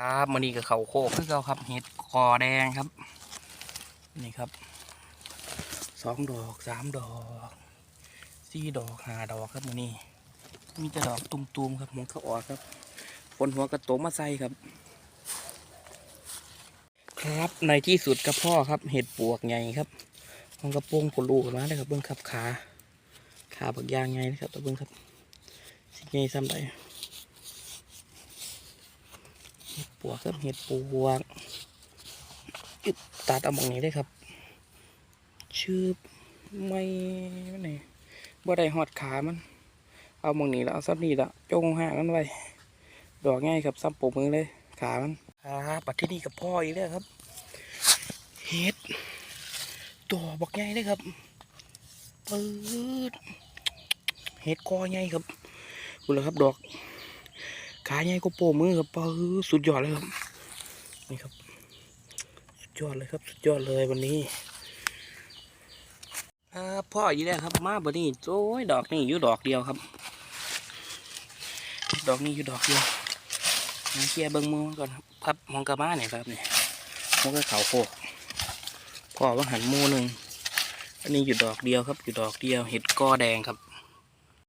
ครับมันนี่กับเขาโคกคือเราครับเห็ดคอแดงครับ นี่ครับสองดอกสามดอกสี่ดอกห้าดอกครับมันนี่มีแต่ดอกตุ่มๆครับหมองเขาออกครับฝนหัวกระโตมาใส่ครับ ครับในที่สุดกับพ่อครับ เห็ดปวกไงครับมันกระโปรงผลูกันมาเลยครับเบิ้งครับขาขาบักยางไงนะครับตัวเบิ้งครับสิไงซ้ำได้เห็ด ปวกครับเห็ดปวกอึดตัดเอาหมองนี้ได้ครับ ชืบไม่ไหนบ่ได้หอดขามัน เอาหมองนี้แล้วเอาซับนี้ละจงห่างมันไว้ดอกง่ายครับซับปกมือเลยขามันครับปัดที่นี่กับพ่ออีกแล้วครับเห็ดตัวบอกง่ายเลยครับปืดเห็ดคอง่ายครับดูเลยครับดอก ขาใหญ่ก็โป้มือครับปื๊ดสุดยอดเลยครับนี่ครับ สุดยอดเลยครับ สุดยอดเลยวันนี้พ่ออยู่แล้วครับ มาบนี้โอ้ยดอกนี่อยู่ดอกเดียวครับ ดอกนี้อยู่ดอกเดียวมาเคลียร์เบิ้งมือก่อนครับครับมองกระบ้าเนี่ยครับเนี่ยมองกระเขาโคกพ่อว่าหันมูหนึ่งอันนี้อยู่ดอกเดียวครับ อยู่ดอกเดียว เห็ดกอแดงครับ